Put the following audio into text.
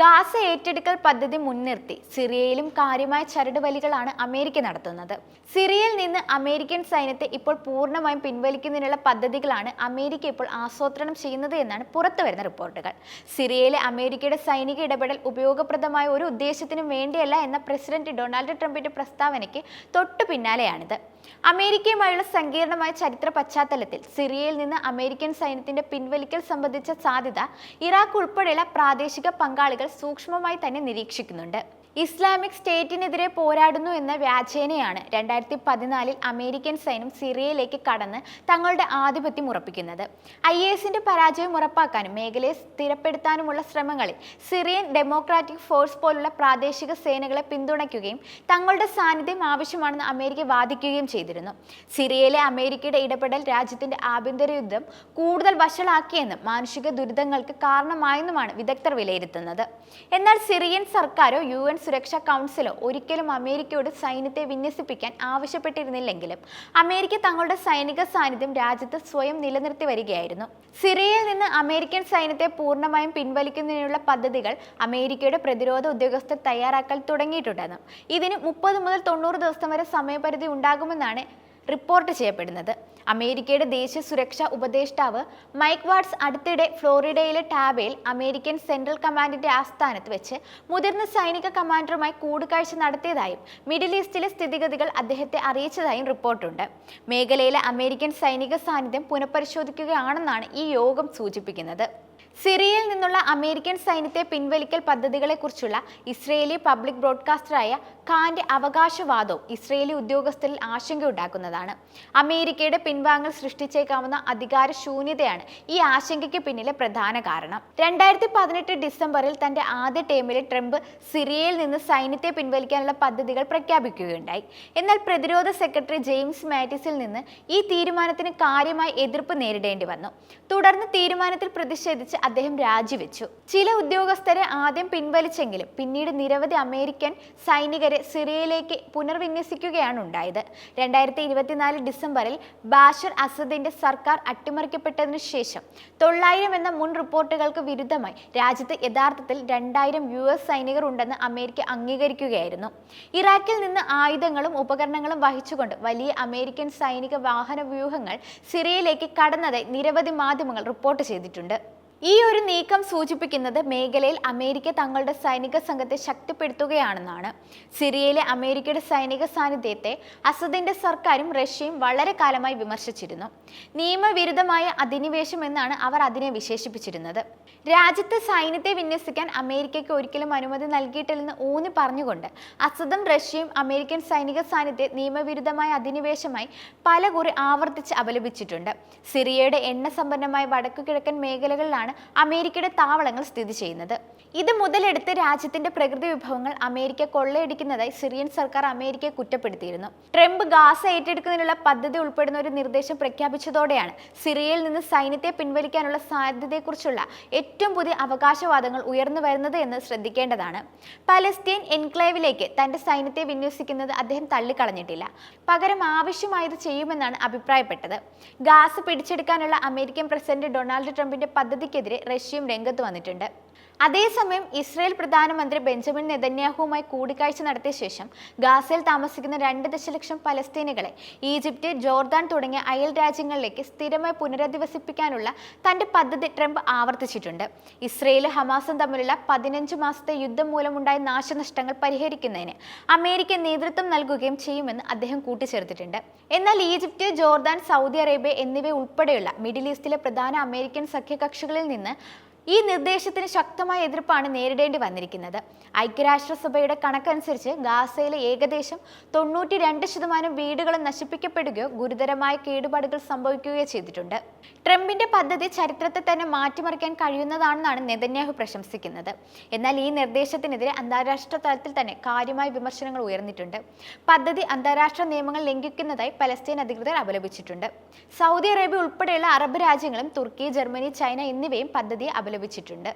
Gaza ഏറ്റെടുക്കൽ പദ്ധതി മുൻനിർത്തി സിറിയയിലും കാര്യമായ ചരടുവലികളാണ് അമേരിക്ക നടത്തുന്നത്. സിറിയയിൽ നിന്ന് അമേരിക്കൻ സൈന്യത്തെ ഇപ്പോൾ പൂർണമായും പിൻവലിക്കുന്നതിനുള്ള പദ്ധതികളാണ് അമേരിക്ക ഇപ്പോൾ ആസൂത്രണം ചെയ്യുന്നത് എന്നാണ് പുറത്തുവരുന്ന റിപ്പോർട്ടുകൾ. സിറിയയിലെ അമേരിക്കയുടെ സൈനിക ഇടപെടൽ ഉപയോഗപ്രദമായ ഒരു ഉദ്ദേശത്തിനും വേണ്ടിയല്ല എന്ന പ്രസിഡന്റ് ഡൊണാൾഡ് ട്രംപിന്റെ പ്രസ്താവനയ്ക്ക് തൊട്ടു പിന്നാലെയാണിത്. അമേരിക്കയുമായുള്ള സങ്കീർണമായ ചരിത്ര പശ്ചാത്തലത്തിൽ സിറിയയിൽ നിന്ന് അമേരിക്കൻ സൈന്യത്തിന്റെ പിൻവലിക്കൽ സംബന്ധിച്ച സാധ്യത ഇറാഖ് ഉൾപ്പെടെയുള്ള പ്രാദേശിക പങ്കാളികൾ സൂക്ഷ്മമായി തന്നെ നിരീക്ഷിക്കുന്നുണ്ട്. ഇസ്ലാമിക് സ്റ്റേറ്റിനെതിരെ പോരാടുന്നു എന്ന വ്യാജേനയാണ് രണ്ടായിരത്തി പതിനാലിൽ അമേരിക്കൻ സൈന്യം സിറിയയിലേക്ക് കടന്ന് തങ്ങളുടെ ആധിപത്യം ഉറപ്പിക്കുന്നത്. ഐ എസിന്റെ പരാജയം ഉറപ്പാക്കാനും മേഖലയെ സ്ഥിരപ്പെടുത്താനുമുള്ള ശ്രമങ്ങളിൽ സിറിയൻ ഡെമോക്രാറ്റിക് ഫോഴ്സ് പോലുള്ള പ്രാദേശിക സേനകളെ പിന്തുണയ്ക്കുകയും തങ്ങളുടെ സാന്നിധ്യം ആവശ്യമാണെന്ന് അമേരിക്ക വാദിക്കുകയും ചെയ്തിരുന്നു. സിറിയയിലെ അമേരിക്കയുടെ ഇടപെടൽ രാജ്യത്തിന്റെ ആഭ്യന്തര യുദ്ധം കൂടുതൽ വഷളാക്കിയെന്നും മാനുഷിക ദുരിതങ്ങൾക്ക് കാരണമായെന്നുമാണ് വിദഗ്ധർ വിലയിരുത്തുന്നത്. എന്നാൽ സിറിയൻ സർക്കാരോ യു എൻ സുരക്ഷാ കൗൺസിലോ ഒരിക്കലും അമേരിക്കയോട് സൈന്യത്തെ വിന്യസിപ്പിക്കാൻ ആവശ്യപ്പെട്ടിരുന്നില്ലെങ്കിലും അമേരിക്ക തങ്ങളുടെ സൈനിക സാന്നിധ്യം രാജ്യത്ത് സ്വയം നിലനിർത്തി വരികയായിരുന്നു. സിറിയയിൽ നിന്ന് അമേരിക്കൻ സൈന്യത്തെ പൂർണമായും പിൻവലിക്കുന്നതിനുള്ള പദ്ധതികൾ അമേരിക്കയുടെ പ്രതിരോധ ഉദ്യോഗസ്ഥർ തയ്യാറാക്കൽ തുടങ്ങിയിട്ടുണ്ടെന്നും ഇതിന് മുപ്പത് മുതൽ തൊണ്ണൂറ് ദിവസം വരെ സമയപരിധി ഉണ്ടാകുമെന്നാണ് റിപ്പോർട്ട് ചെയ്യപ്പെടുന്നത്. അമേരിക്കയുടെ ദേശീയ സുരക്ഷാ ഉപദേഷ്ടാവ് മൈക്ക് വാട്സ് അടുത്തിടെ ഫ്ലോറിഡയിലെ ടാബയിൽ അമേരിക്കൻ സെൻട്രൽ കമാൻഡിന്റെ ആസ്ഥാനത്ത് വെച്ച് മുതിർന്ന സൈനിക കമാൻഡറുമായി കൂടിക്കാഴ്ച നടത്തിയതായും മിഡിൽ ഈസ്റ്റിലെ സ്ഥിതിഗതികൾ അദ്ദേഹത്തെ അറിയിച്ചതായും റിപ്പോർട്ടുണ്ട്. മേഖലയിലെ അമേരിക്കൻ സൈനിക സാന്നിധ്യം പുനഃപരിശോധിക്കുകയാണെന്നാണ് ഈ യോഗം സൂചിപ്പിക്കുന്നത്. സിറിയയിൽ നിന്നുള്ള അമേരിക്കൻ സൈന്യത്തെ പിൻവലിക്കൽ പദ്ധതികളെക്കുറിച്ചുള്ള ഇസ്രയേലി പബ്ലിക് ബ്രോഡ്കാസ്റ്ററായ ഖാന്റെ അവകാശവാദവും ഇസ്രയേലി ഉദ്യോഗസ്ഥരിൽ ആശങ്കയുണ്ടാക്കുന്നതാണ്. അമേരിക്കയുടെ പിൻവാങ്ങൽ സൃഷ്ടിച്ചേക്കാവുന്ന അധികാര ശൂന്യതയാണ് ഈ ആശങ്കയ്ക്ക് പിന്നിലെ പ്രധാന കാരണം. രണ്ടായിരത്തി പതിനെട്ട് ഡിസംബറിൽ തന്റെ ആദ്യ ടേമിലെ ട്രംപ് സിറിയയിൽ നിന്ന് സൈന്യത്തെ പിൻവലിക്കാനുള്ള പദ്ധതികൾ പ്രഖ്യാപിക്കുകയുണ്ടായി. എന്നാൽ പ്രതിരോധ സെക്രട്ടറി ജെയിംസ് മാറ്റിസിൽ നിന്ന് ഈ തീരുമാനത്തിന് കാര്യമായി എതിർപ്പ് നേരിടേണ്ടി വന്നു. തുടർന്ന് തീരുമാനത്തിൽ പ്രതിഷേധിച്ച് അദ്ദേഹം രാജിവെച്ചു. ചില ഉദ്യോഗസ്ഥരെ ആദ്യം പിൻവലിച്ചെങ്കിലും പിന്നീട് നിരവധി അമേരിക്കൻ സൈനികരെ സിറിയയിലേക്ക് പുനർവിന്യസിക്കുകയാണ് ഉണ്ടായത്. രണ്ടായിരത്തി ഇരുപത്തിനാല് ഡിസംബറിൽ ബാഷർ അസദിന്റെ സർക്കാർ അട്ടിമറിക്കപ്പെട്ടതിനു ശേഷം തൊള്ളായിരം എന്ന മുൻ റിപ്പോർട്ടുകൾക്ക് വിരുദ്ധമായി രാജ്യത്ത് യഥാർത്ഥത്തിൽ രണ്ടായിരം യു എസ് സൈനികർ ഉണ്ടെന്ന് അമേരിക്ക അംഗീകരിക്കുകയായിരുന്നു. ഇറാഖിൽ നിന്ന് ആയുധങ്ങളും ഉപകരണങ്ങളും വഹിച്ചുകൊണ്ട് വലിയ അമേരിക്കൻ സൈനിക വാഹന വ്യൂഹങ്ങൾ സിറിയയിലേക്ക് കടന്നതായി നിരവധി മാധ്യമങ്ങൾ റിപ്പോർട്ട് ചെയ്തിട്ടുണ്ട്. ഈ ഒരു നീക്കം സൂചിപ്പിക്കുന്നത് മേഖലയിൽ അമേരിക്ക തങ്ങളുടെ സൈനിക സംഘത്തെ ശക്തിപ്പെടുത്തുകയാണെന്നാണ്. സിറിയയിലെ അമേരിക്കയുടെ സൈനിക സാന്നിധ്യത്തെ അസദിന്റെ സർക്കാരും റഷ്യയും വളരെ കാലമായി വിമർശിച്ചിരുന്നു. നിയമവിരുദ്ധമായ അധിനിവേശം എന്നാണ് അവർ അതിനെ വിശേഷിപ്പിച്ചിരുന്നത്. രാജ്യത്ത് സൈന്യത്തെ വിന്യസിക്കാൻ അമേരിക്കയ്ക്ക് ഒരിക്കലും അനുമതി നൽകിയിട്ടില്ലെന്ന് ഊന്നി പറഞ്ഞുകൊണ്ട് അസദും റഷ്യയും അമേരിക്കൻ സൈനിക സാന്നിധ്യം നിയമവിരുദ്ധമായ അധിനിവേശമായി പലകുറി ആവർത്തിച്ച് അപലപിച്ചിട്ടുണ്ട്. സിറിയയുടെ എണ്ണ സമ്പന്നമായ വടക്കു മേഖലകളിലാണ് അമേരിക്കയുടെ താവളങ്ങൾ സ്ഥിതി ചെയ്യുന്നത്. ഇത് മുതലെടുത്ത് രാജ്യത്തിന്റെ പ്രകൃതി വിഭവങ്ങൾ അമേരിക്ക കൊള്ളയടിക്കുന്നതായി സിറിയൻ സർക്കാർ അമേരിക്കയെ കുറ്റപ്പെടുത്തിയിരുന്നു. ട്രംപ് ഗാസ ഏറ്റെടുക്കുന്നതിനുള്ള പദ്ധതി ഉൾപ്പെടുന്ന ഒരു നിർദ്ദേശം പ്രഖ്യാപിച്ചതോടെയാണ് സിറിയയിൽ നിന്ന് സൈന്യത്തെ പിൻവലിക്കാനുള്ള സാധ്യതയെക്കുറിച്ചുള്ള ഏറ്റവും പുതിയ അവകാശവാദങ്ങൾ ഉയർന്നു വരുന്നത് എന്ന് ശ്രദ്ധിക്കേണ്ടതാണ്. പലസ്തീൻ എൻക്ലേവിലേക്ക് തന്റെ സൈന്യത്തെ വിന്യസിക്കുന്നത് അദ്ദേഹം തള്ളിക്കളഞ്ഞിട്ടില്ല. പകരം ആവശ്യമായത് ചെയ്യുമെന്നാണ് അഭിപ്രായപ്പെട്ടത്. ഗാസ് പിടിച്ചെടുക്കാനുള്ള അമേരിക്കൻ പ്രസിഡന്റ് ഡൊണാൾഡ് ട്രംപിന്റെ പദ്ധതിക്കെതിരെ റഷ്യയും രംഗത്ത് വന്നിട്ടുണ്ട്. അതേസമയം ഇസ്രയേൽ പ്രധാനമന്ത്രി ബെഞ്ചമിൻ നെതന്യാഹുവുമായി കൂടിക്കാഴ്ച നടത്തിയ ശേഷം ഗാസയിൽ താമസിക്കുന്ന രണ്ട് ദശലക്ഷം പലസ്തീനികളെ ഈജിപ്റ്റ് ജോർദാൻ തുടങ്ങിയ അയൽ രാജ്യങ്ങളിലേക്ക് സ്ഥിരമായി പുനരധിവസിപ്പിക്കാനുള്ള തന്റെ പദ്ധതി ട്രംപ് ആവർത്തിച്ചിട്ടുണ്ട്. ഇസ്രയേലും ഹമാസും തമ്മിലുള്ള പതിനഞ്ച് മാസത്തെ യുദ്ധം മൂലമുണ്ടായ നാശനഷ്ടങ്ങൾ പരിഹരിക്കുന്നതിന് അമേരിക്ക നേതൃത്വം നൽകുകയും ചെയ്യുമെന്ന് അദ്ദേഹം കൂട്ടിച്ചേർത്തിട്ടുണ്ട്. എന്നാൽ ഈജിപ്റ്റ് ജോർദാൻ സൗദി അറേബ്യ എന്നിവ ഉൾപ്പെടെയുള്ള മിഡിൽ ഈസ്റ്റിലെ പ്രധാന അമേരിക്കൻ സഖ്യകക്ഷികളിൽ നിന്ന് ഈ നിർദ്ദേശത്തിന് ശക്തമായ എതിർപ്പാണ് നേരിടേണ്ടി വന്നിരിക്കുന്നത്. ഐക്യരാഷ്ട്രസഭയുടെ കണക്കനുസരിച്ച് ഗാസയിലെ ഏകദേശം തൊണ്ണൂറ്റി രണ്ട് ശതമാനം വീടുകൾ നശിപ്പിക്കപ്പെടുകയോ ഗുരുതരമായ കേടുപാടുകൾ സംഭവിക്കുകയോ ചെയ്തിട്ടുണ്ട്. ട്രംപിന്റെ പദ്ധതി ചരിത്രത്തെ തന്നെ മാറ്റിമറിക്കാൻ കഴിയുന്നതാണെന്നാണ് നെതന്യാഹു പ്രശംസിക്കുന്നത്. എന്നാൽ ഈ നിർദ്ദേശത്തിനെതിരെ അന്താരാഷ്ട്ര തലത്തിൽ തന്നെ കാര്യമായ വിമർശനങ്ങൾ ഉയർന്നിട്ടുണ്ട്. പദ്ധതി അന്താരാഷ്ട്ര നിയമങ്ങൾ ലംഘിക്കുന്നതായി പലസ്തീൻ അധികൃതർ അപലപിച്ചിട്ടുണ്ട്. സൗദി അറേബ്യ ഉൾപ്പെടെയുള്ള അറബ് രാജ്യങ്ങളും തുർക്കി ജർമ്മനി ചൈന എന്നിവയും പദ്ധതിയെ അപലപിച്ചിട്ടുണ്ട്